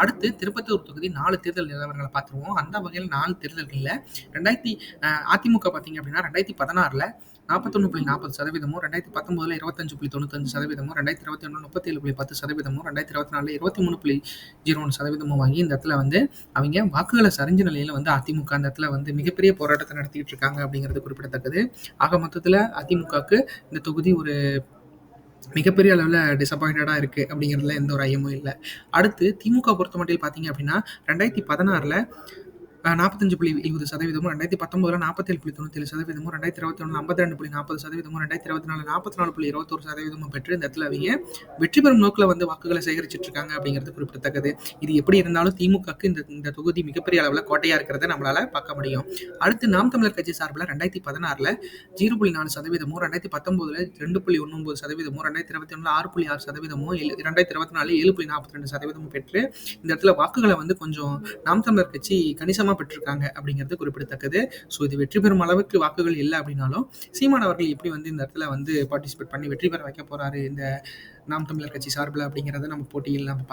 அடுத்து திருப்பத்தூர் தொகுதி நாலு தேர்தல் நிலவரங்களை பார்த்துருவோம். அந்த வகையில் நாலு தேர்தல்களில் ரெண்டாயிரத்தி அதிமுக பார்த்தீங்க அப்படின்னா ரெண்டாயிரத்தி பதினாறில் நாற்பத்தொன்று புள்ளி நாற்பது சதவீதமும் ரெண்டாயிரத்தி பத்தொன்பதுல இருபத்தஞ்சு புள்ளி தொண்ணூத்தஞ்சு சதவீதமும் ரெண்டாயிரத்தி இருபத்தி ஒன்று முப்பத்தேழு புள்ளி பத்து சதவீதமும் ரெண்டாயிரத்தி இருபத்தி நாலு இருபத்தி மூணு புள்ளி ஜீரோ ஒன்று சதவீதமும் வாங்கி இந்த இடத்துல வந்து அவங்க வாக்குகளை சரிஞ்ச நிலையில் வந்து அதிமுக அந்த இடத்துல வந்து மிகப்பெரிய போராட்டத்தை நடத்திட்டு இருக்காங்க அப்படிங்கிறது குறிப்பிடத்தக்கது. ஆக மொத்தத்தில் அதிமுகவுக்கு இந்த தொகுதி ஒரு மிகப்பெரிய அளவில் டிசப்பாயின்டாக இருக்குது அப்படிங்கிறதுல எந்த ஒரு ஐயமும் இல்லை. அடுத்து திமுக பொறுத்த மட்டும் பார்த்தீங்க அப்படின்னா ரெண்டாயிரத்தி பதினாறில் நாற்பத்தஞ்சு புள்ளி இருபது சதவீதமும் ரெண்டாயிரத்தி பத்தொம்பதில் நாற்பத்தேழு புள்ளி தொண்ணூத்தேழு சதவீதமும் ரெண்டாயிரத்தி இருபத்தி ஒன்று ஐம்பத்தி ரெண்டு புள்ளி நாற்பது சதவீதமும் ரெண்டாயிரத்தி இருபத்தி நாலு நாற்பத்தி நாலு புள்ளி இருபத்தொரு சதவீதமும் பெற்று இந்த இடத்துல அவங்க வெற்றி பெறும் நோக்கில் வந்து வாக்குகளை சேகரிச்சிட்டு இருக்காங்க அப்படிங்கிறது குறிப்பிடத்தக்கது. இது எப்படி இருந்தாலும் திமுகக்கு இந்த இந்த தொகுதி மிகப்பெரிய அளவில் கோட்டையாக இருக்கிறத நம்மளால பார்க்க முடியும். அடுத்து நாம் தமிழர் கட்சி சார்பில் ரெண்டாயிரத்தி பதினாறில் ஜீரோ புள்ளி நாலு சதவீதமும் ரெண்டாயிரத்தி பத்தொம்போதில் ரெண்டு புள்ளி ஒன்பது சதவீதமும் ரெண்டாயிரத்தி இருபத்தி ஒன்று ஆறு புள்ளி ஆறு சதவீதமும் ஏழு ரெண்டாயிரத்தி இருபத்தி நாலு ஏழு புள்ளி நாற்பத்தி ரெண்டு சதவீதமும் பெற்று இந்த இடத்துல வாக்குகளை வந்து கொஞ்சம் நாம் தமிழர் கட்சி கணிசமாக பெற்றிருக்காங்க அப்படிங்கிறது குறிப்பிடத்தக்கது. ஸோ இது வெற்றி பெறும் அளவுக்கு வாக்குகள் இல்லை அப்படின்னாலும் சீமான் அவர்கள் எப்படி வந்து இந்த இடத்துல வந்து பார்ட்டிசிபேட் பண்ணி வெற்றி பெற வைக்க போறாரு? இந்த நாம் தமிழர் கட்சி சார்பில் அப்படிங்கிறத நம்ம போட்டியில் நம்ம பார்க்கலாம்.